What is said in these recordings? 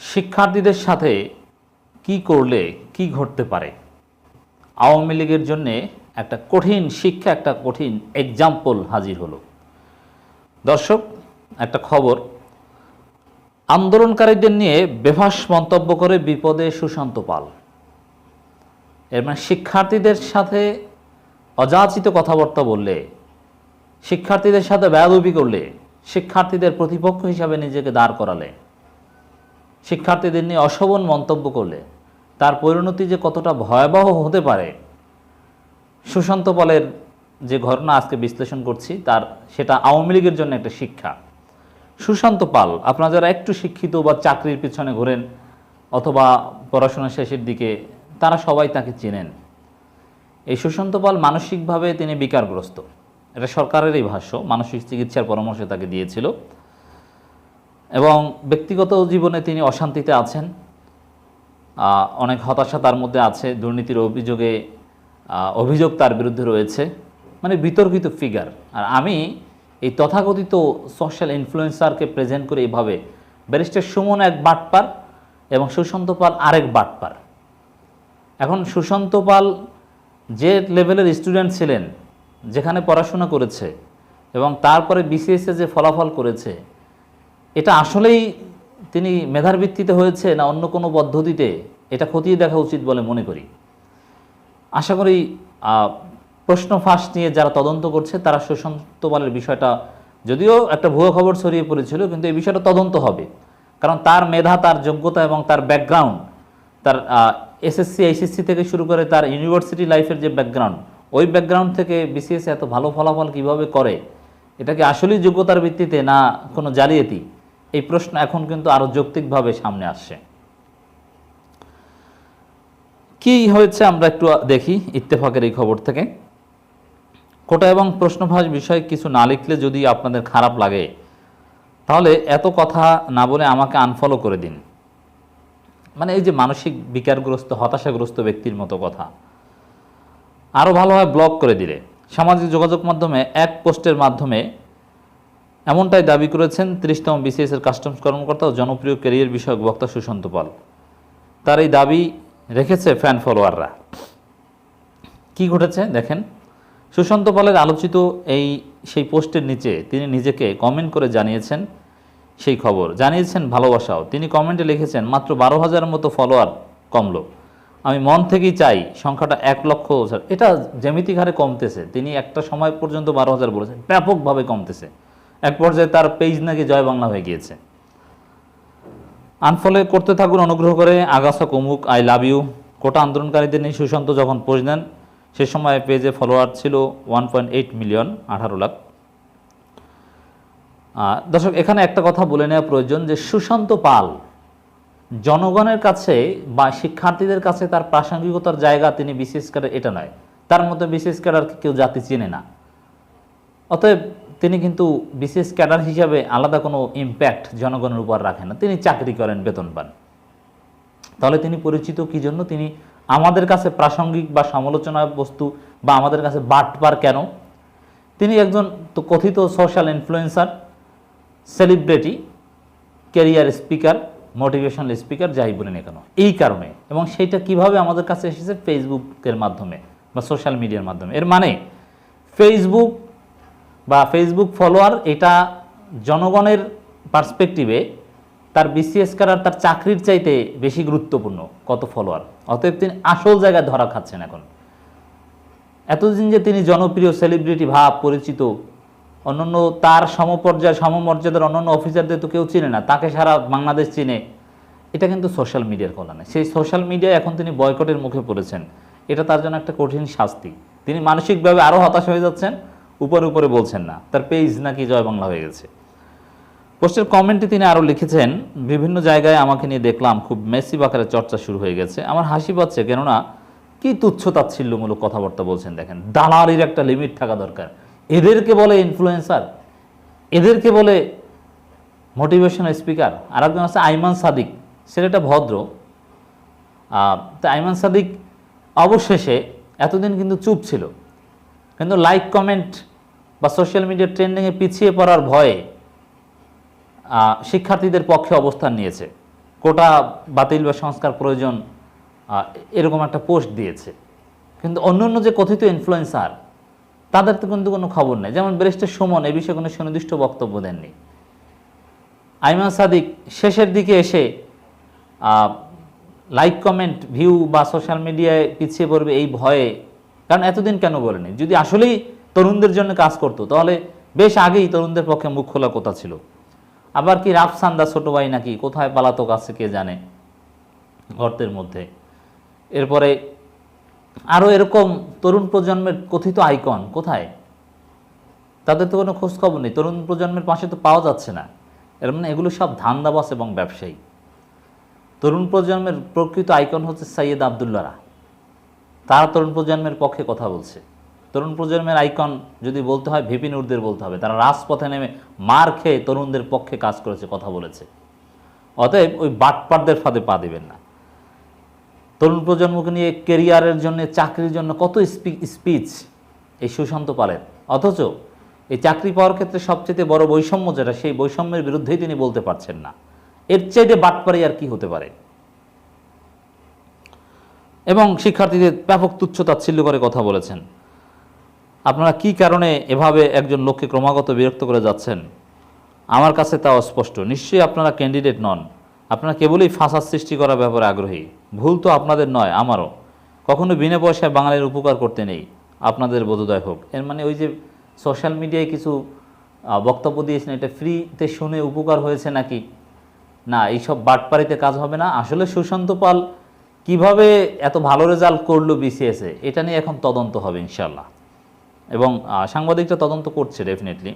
শিক্ষার্থীদের সাথে কি করলে কি ঘটতে পারে? আওয়ামী লীগের জন্যে একটা কঠিন শিক্ষা, একটা কঠিন এক্সাম্পল হাজির হলো। দর্শক, একটা খবর। আন্দোলনকারীদের নিয়ে বেফাস মন্তব্য করে বিপদে সুশান্ত পাল। এর মানে শিক্ষার্থীদের সাথে অযাচিত কথাবার্তা বললে, শিক্ষার্থীদের সাথে বেয়াদবি করলে, শিক্ষার্থীদের প্রতিপক্ষ হিসাবে নিজেকে দাঁড় করালে শিক্ষার্থীদের নিয়ে অশোভন মন্তব্য করলে তার পরিণতি যে কতটা ভয়াবহ হতে পারে, সুশান্ত পালের যে ঘটনা আজকে বিশ্লেষণ করছি, তার সেটা আওয়ামী লীগের জন্য একটা শিক্ষা। সুশান্ত পাল, আপনারা যারা একটু শিক্ষিত বা চাকরির পিছনে ঘোরেন অথবা পড়াশোনা শেষের দিকে, তারা সবাই তাকে চেনেন। এই সুশান্ত পাল মানসিকভাবে তিনি বিকারগ্রস্ত। এটা সরকারেরই ভাষ্য, মানসিক চিকিৎসার পরামর্শ তাকে দিয়েছিল। এবং ব্যক্তিগত জীবনে তিনি অশান্তিতে আছেন। অনেক হতাশা তার মধ্যে আছে, দুর্নীতির অভিযোগে অভিযোগ তার বিরুদ্ধে রয়েছে। মানে বিতর্কিত ফিগার আর আমি এই তথাকথিত সোশ্যাল ইনফ্লুয়েন্সারকে প্রেজেন্ট করে এইভাবে ব্যারিস্টার সুমন এক বাটপার এবং সুশান্ত পাল আরেক বাটপার। এখন সুশান্ত পাল যে লেভেলের স্টুডেন্ট ছিলেন, যেখানে পড়াশোনা করেছে এবং তারপরে বিসিএসে যে ফলাফল করেছে এটা আসলেই তিনি মেধার ভিত্তিতে হয়েছে না অন্য কোনো পদ্ধতিতে? এটা খতিয়ে দেখা উচিত বলে মনে করি। আশা করি প্রশ্ন ফাঁস নিয়ে যারা তদন্ত করছে, তারা সুশান্ত পালের বিষয়টা যদিও একটা ভুয়ো খবর ছড়িয়ে পড়েছিল, কিন্তু এই বিষয়টা তদন্ত হবে। কারণ তার মেধা, তার যোগ্যতা এবং তার ব্যাকগ্রাউন্ড তার এসএসসি এইচএসসি থেকে শুরু করে তার ইউনিভার্সিটি লাইফের যে ব্যাকগ্রাউন্ড ওই ব্যাকগ্রাউন্ড থেকে বিসিএস এত ভালো ফলাফল কীভাবে করে? এটা কি আসলেই যোগ্যতার ভিত্তিতে না কোনো জালিয়াতি? এই প্রশ্ন এখন কিন্তু আরও যৌক্তিকভাবে সামনে আসছে। কি হয়েছে আমরা একটু দেখি ইত্তেফাকের এই খবর থেকে। কোটা এবং প্রশ্নভাস বিষয়ে কিছু না লিখলে যদি আপনাদের খারাপ লাগে, তাহলে এত কথা না বলে আমাকে আনফলো করে দিন। মানে এই যে মানসিক বিকারগ্রস্ত, হতাশাগ্রস্ত ব্যক্তির মতো কথা। আরও ভালোভাবে ব্লক করে দিলে। সামাজিক যোগাযোগ মাধ্যমে এক পোস্টের মাধ্যমে এমনটাই দাবি করেছেন তিরিশতম বিসিএস এর কাস্টমস কর্মকর্তা ও জনপ্রিয় ক্যারিয়ার বিষয়ক বক্তা সুশান্ত পাল। তার এই দাবি রেখেছে ফ্যান ফলোয়াররা। কি ঘটেছে দেখেন? সুশান্ত পালের আলোচিত এই সেই পোস্টের নিচে তিনি নিজেকে কমেন্ট করে জানিয়েছেন সেই খবর। জানিয়েছেন ভালোবাসাও। তিনি কমেন্টে লিখেছেন, মাত্র বারো হাজারের মতো ফলোয়ার কমলো। আমি মন থেকেই চাই সংখ্যাটা এক লক্ষ এটা জ্যামিতিক হারে কমতেছে। তিনি একটা সময় পর্যন্ত বারো হাজার বলেছেন, ব্যাপকভাবে কমতেছে। এক পর্যায়ে তার পেজ নাকি জয় বাংলা হয়ে গিয়েছে। আনফলে করতে থাকুন অনুগ্রহ করে, আগাছা কমুক আই লাভ ইউ কোটা আন্দোলনকারীদের নিয়ে সুশান্ত যখন পোস্ট দেন, সে সময় পেজে ফলোয়ার ছিল ওয়ান মিলিয়ন আঠারো লাখ। দর্শক, এখানে একটা কথা বলে নেওয়া প্রয়োজন যে সুশান্ত পাল জনগণের কাছে বা শিক্ষার্থীদের কাছে তার প্রাসঙ্গিকতার জায়গা তিনি বিশেষ করে এটা নয়। তার মতো বিশেষ করে আর কেউ জাতি চেনে না। অতএব তিনি কিন্তু বিশেষ ক্যাডার হিসাবে আলাদা কোনো ইম্প্যাক্ট জনগণের উপর রাখেন না। তিনি চাকরি করেন, বেতন পান। তাহলে তিনি পরিচিত কি জন্য? তিনি আমাদের কাছে প্রাসঙ্গিক বা সমালোচনা বস্তু বা আমাদের কাছে বাটপার কেন? তিনি একজন তো কথিত social influencer celebrity career speaker motivational speaker যাই বলেন না কেন। এই কারণে। এবং সেইটা কীভাবে আমাদের কাছে এসেছে? ফেসবুকের মাধ্যমে বা সোশ্যাল মিডিয়ার মাধ্যমে। এর মানে ফেসবুক বা ফেসবুক ফলোয়ার এটা জনগণের পার্সপেক্টিভে তার বিসিএস করার তার চাকরির চাইতে বেশি গুরুত্বপূর্ণ কত ফলোয়ার অতএব তিনি আসল জায়গায় ধরা খাচ্ছেন এখন। এতদিন যে তিনি জনপ্রিয় সেলিব্রিটি ভাব, পরিচিত, অন্যান্য তার সমপর্যায়, সমমর্যাদার অন্যান্য অফিসারদের তো কেউ চিনে না, তাকে সারা বাংলাদেশ চিনে। এটা কিন্তু সোশ্যাল মিডিয়ার কল্যাণে। সেই সোশ্যাল মিডিয়ায় এখন তিনি বয়কটের মুখে পড়েছেন। এটা তার জন্য একটা কঠিন শাস্তি। তিনি মানসিকভাবে আরও হতাশ হয়ে যাচ্ছেন। উপরে উপরে বলছেন না। তার পেজ নাকি জয় বাংলা হয়ে গেছে। পোস্টের কমেন্টে তিনি আরও লিখেছেন, বিভিন্ন জায়গায় আমাকে নিয়ে দেখলাম খুব মেসি আকারে চর্চা শুরু হয়ে গেছে। আমার হাসি পাচ্ছে কেননা কি তুচ্ছ তাচ্ছিল্যমূলক কথাবার্তা বলছেন দেখেন। দালালির একটা লিমিট থাকা দরকার। এদেরকে বলে ইনফ্লুয়েন্সার এদেরকে বলে মোটিভেশনাল স্পিকার আর একজন আছে আইমান সাদিক। ছেলেটা ভদ্র। তা আইমান সাদিক অবশেষে এতদিন কিন্তু চুপ ছিল। কিন্তু লাইক কমেন্ট বা সোশ্যাল মিডিয়া ট্রেন্ডিংয়ে পিছিয়ে পড়ার ভয়ে শিক্ষার্থীদের পক্ষে অবস্থান নিয়েছে। কোটা, বাতিল বা সংস্কার প্রয়োজন এরকম একটা পোস্ট দিয়েছে। কিন্তু অন্য অন্য যে কথিত ইনফ্লুয়েন্সার তাদের তো কিন্তু কোনো খবর নেই। যেমন ব্যারিস্টার সুমন, এ বিষয়ে কোনো সুনির্দিষ্ট বক্তব্য দেননি। আইমান সাদিক শেষের দিকে এসে লাইক কমেন্ট ভিউ বা সোশ্যাল মিডিয়ায় পিছিয়ে পড়বে এই ভয়ে, কারণ এতদিন কেন বলেনি? যদি আসলেই তরুণদের জন্য কাজ করতো। তাহলে বেশ আগেই তরুণদের পক্ষে মুখ খোলা কথা ছিল। আবার কি রাফসান্দা ছোট ভাই নাকি? কোথায় পালাতক আছে কে জানে গর্তের মধ্যে। এরপরে আরও এরকম তরুণ প্রজন্মের কথিত আইকন কোথায়? তাদের তো কোনো খোঁজখবর নেই। তরুণ প্রজন্মের পাশে তো পাওয়া যাচ্ছে না। এর মানে এগুলো সব ধান্দাবাস এবং ব্যবসায়ী। তরুণ প্রজন্মের প্রকৃত আইকন হচ্ছে সৈয়দ আবদুল্লারা তারা তরুণ প্রজন্মের পক্ষে কথা বলছে। তরুণ প্রজন্মের আইকন যদি বলতে হয়, ভিপি নুরদের বলতে হবে। তারা রাজপথে নেমে মার খেয়ে তরুণদের পক্ষে কাজ করেছে, কথা বলেছে। অতএব ওই বাটপারদের ফাঁদে পা দেবেন না। তরুণ প্রজন্মকে নিয়ে কেরিয়ারের জন্য, চাকরির জন্য কত স্পিচ এই সুশান্ত পালের অথচ এই চাকরি পাওয়ার ক্ষেত্রে সবচেয়ে বড় বৈষম্য যেটা, সেই বৈষম্যের বিরুদ্ধেই তিনি বলতে পারছেন না। এর চাইতে বাটপারি আর কি হতে পারে? এবং শিক্ষার্থীদের ব্যাপক তুচ্ছ তাচ্ছিল্য করে কথা বলেছেন। আপনারা কি কারণে এভাবে একজন লোককে ক্রমাগত বিরক্ত করে যাচ্ছেন? আমার কাছে তা অস্পষ্ট নিশ্চয়ই আপনারা ক্যান্ডিডেট নন। আপনারা কেবলই ফাঁসার সৃষ্টি করার ব্যাপারে আগ্রহী। ভুল তো আপনাদের নয়, আমারও। কখনো বিনা পয়সায় বাঙালির উপকার করতে নেই। আপনাদের বোধোদয় হোক। এর মানে ওই যে সোশ্যাল মিডিয়ায় কিছু বক্তব্য দিয়েছেন, এটা ফ্রিতে শুনে উপকার হয়েছে নাকি? না, এইসব বাটপাড়িতে কাজ হবে না। আসলে সুশান্ত পাল কীভাবে এত ভালো রেজাল্ট করল বিসিএসে এটা নিয়ে এখন তদন্ত হবে ইনশাল্লাহ এবং সাংবাদিকরা তদন্ত করছে ডেফিনেটলি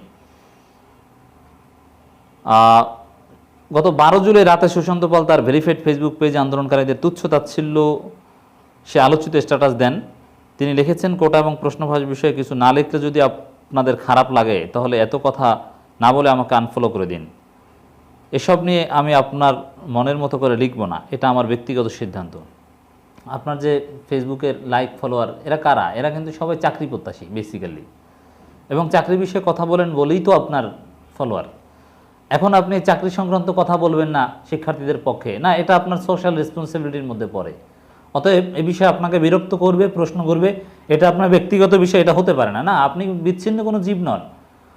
গত বারো জুলাই রাতে সুশান্ত পাল তার ভেরিফাইড ফেসবুক পেজে আন্দোলনকারীদের তুচ্ছ তাচ্ছিল্য, সে আলোচিত স্ট্যাটাস দেন। তিনি লিখেছেন, কোটা এবং প্রশ্নভাস বিষয়ে কিছু না লিখলে যদি আপনাদের খারাপ লাগে, তাহলে এত কথা না বলে আমাকে আনফলো করে দিন। এসব নিয়ে আমি আপনার মনের মতো করে লিখব না। এটা আমার ব্যক্তিগত সিদ্ধান্ত। আপনার যে ফেসবুকের লাইক ফলোয়ার এরা কারা? এরা কিন্তু সবাই চাকরি প্রত্যাশী বেসিক্যালি এবং চাকরি বিষয়ে কথা বলেন বলেই তো আপনার ফলোয়ার এখন আপনি চাকরি সংক্রান্ত কথা বলবেন না শিক্ষার্থীদের পক্ষে। না, এটা আপনার সোশ্যাল রেসপন্সিবিলিটির মধ্যে পড়ে। অতএব এ বিষয়ে আপনাকে বিরক্ত করবে, প্রশ্ন করবে, এটা আপনার ব্যক্তিগত বিষয়, এটা হতে পারে না। না, আপনি বিচ্ছিন্ন কোনো জীব নন।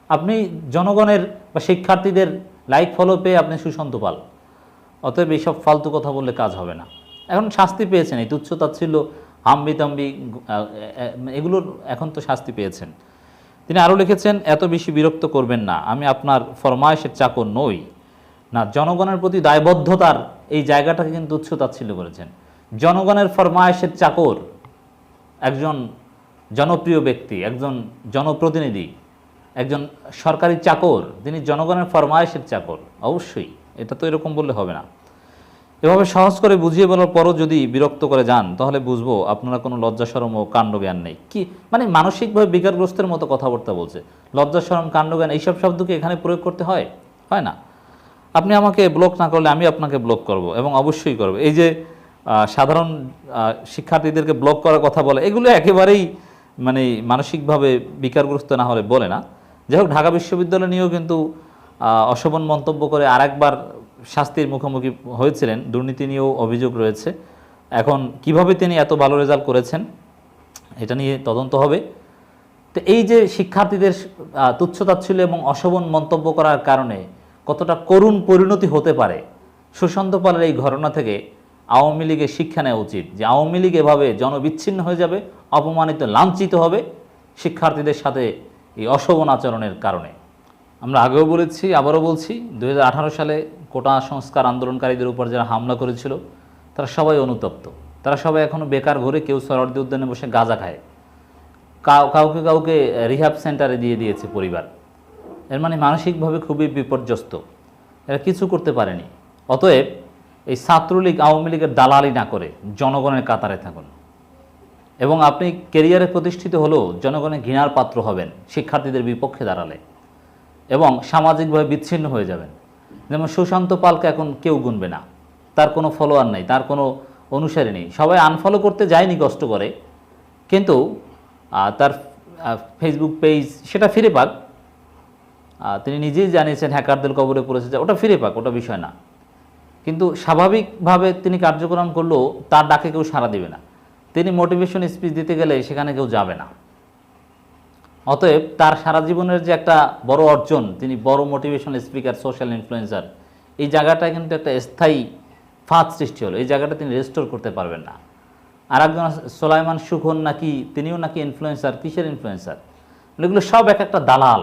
আপনি জনগণের বা শিক্ষার্থীদের লাইক ফলো পেয়ে আপনি সুশান্ত পাল। অতএব এইসব ফালতু কথা বললে কাজ হবে না। এখন শাস্তি পেয়েছেন, এই তুচ্ছ তাচ্ছিল্য হাম্বি তাম্বি, এগুলোর এখন তো শাস্তি পেয়েছেন। তিনি আরও লিখেছেন, এত বেশি বিরক্ত করবেন না, আমি আপনার ফরমায়েশের চাকর নই। না, জনগণের প্রতি দায়বদ্ধতার এই জায়গাটাকে কিন্তু তুচ্ছ তাচ্ছিল্য করেছেন জনগণের ফরমায়েশের চাকর একজন জনপ্রিয় ব্যক্তি, একজন জনপ্রতিনিধি, একজন সরকারি চাকর, তিনি জনগণের ফরমায়েশের চাকর, অবশ্যই। এটা তো এরকম বললে হবে না। এভাবে সহজ করে বুঝিয়ে বলার পরও যদি বিরক্ত করে যান, তাহলে বুঝব আপনারা কোনো লজ্জাসরম ও কাণ্ডজ্ঞান নেই। কি? মানে মানসিকভাবে বিকারগ্রস্তের মতো কথাবার্তা বলছে। লজ্জাসরম কাণ্ডজ্ঞান, এইসব শব্দকে এখানে প্রয়োগ করতে হয়? হয় না। আপনি আমাকে ব্লক না করলে আমি আপনাকে ব্লক করব এবং অবশ্যই করব। এই যে সাধারণ শিক্ষার্থীদেরকে ব্লক করার কথা বলে, এগুলো একেবারেই মানে মানসিকভাবে বিকারগ্রস্ত না হলে বলে না। যাই হোক, ঢাকা বিশ্ববিদ্যালয় নিয়েও কিন্তু অশোভন মন্তব্য করে আরেকবার শাস্তির মুখোমুখি হয়েছিলেন, দুর্নীতি নিয়েও অভিযোগ রয়েছে। এখন কীভাবে তিনি এত ভালো রেজাল্ট করেছেন, এটা নিয়ে তদন্ত হবে। তো এই যে শিক্ষার্থীদের তুচ্ছতাচ্ছিল্য এবং অশোভন মন্তব্য করার কারণে কতটা করুণ পরিণতি হতে পারে, সুশান্ত পালের এই ঘটনা থেকে আওয়ামী লীগের শিক্ষা নেওয়া উচিত যে আওয়ামী লীগ এভাবে জনবিচ্ছিন্ন হয়ে যাবে, অপমানিত, লাঞ্ছিত হবে শিক্ষার্থীদের সাথে এই অশোভন আচরণের কারণে। আমরা আগেও বলেছি, আবারও বলছি দু হাজার আঠারো সালে কোটা সংস্কার আন্দোলনকারীদের উপর যারা হামলা করেছিল, তারা সবাই অনুতপ্ত। তারা সবাই এখনও বেকার ঘরে কেউ সরদি উদ্যানে বসে গাঁজা খায়। কাউ- কাউকে কাউকে রিহাব সেন্টারে দিয়ে দিয়েছে পরিবার। এর মানে মানসিকভাবে খুবই বিপর্যস্ত। এরা কিছু করতে পারেনি। অতএব এই ছাত্রলীগ আওয়ামী লীগের দালালি না করে জনগণের কাতারে থাকুন। এবং আপনি কেরিয়ারে প্রতিষ্ঠিত হলেও জনগণের ঘৃণার পাত্র হবেন, শিক্ষার্থীদের বিপক্ষে দাঁড়ালে। এবং সামাজিকভাবে বিচ্ছিন্ন হয়ে যাবেন। যেমন সুশান্ত পালকে এখন কেউ গুনবে না। তার কোনো ফলোয়ার নেই, তার কোনো অনুসারী নেই। সবাই আনফলো করতে যায়নি, কষ্ট করে। কিন্তু তার ফেসবুক পেজ সেটা ফিরে পাক। তিনি নিজেই জানিয়েছেন, হ্যাকারদের কবরে পড়েছে ওটা ফিরে পাক, ওটা বিষয় না। কিন্তু স্বাভাবিকভাবে তিনি কার্যক্রম করলেও তার ডাকে কেউ সাড়া দিবে না। তিনি মোটিভেশন স্পিচ দিতে গেলে সেখানে কেউ যাবে না। অতএব তার সারা জীবনের যে একটা বড় অর্জন, তিনি বড় মোটিভেশন স্পিকার সোশ্যাল ইনফ্লুয়েন্সার এই জায়গাটা কিন্তু একটা স্থায়ী ফাঁদ সৃষ্টি হলো। এই জায়গাটা তিনি রেস্টোর করতে পারবেন না। আর একজন সোলাইমান সুখন নাকি, তিনিও নাকি ইনফ্লুয়েন্সার কিসের ইনফ্লুয়েন্সার এগুলো সব এক একটা দালাল।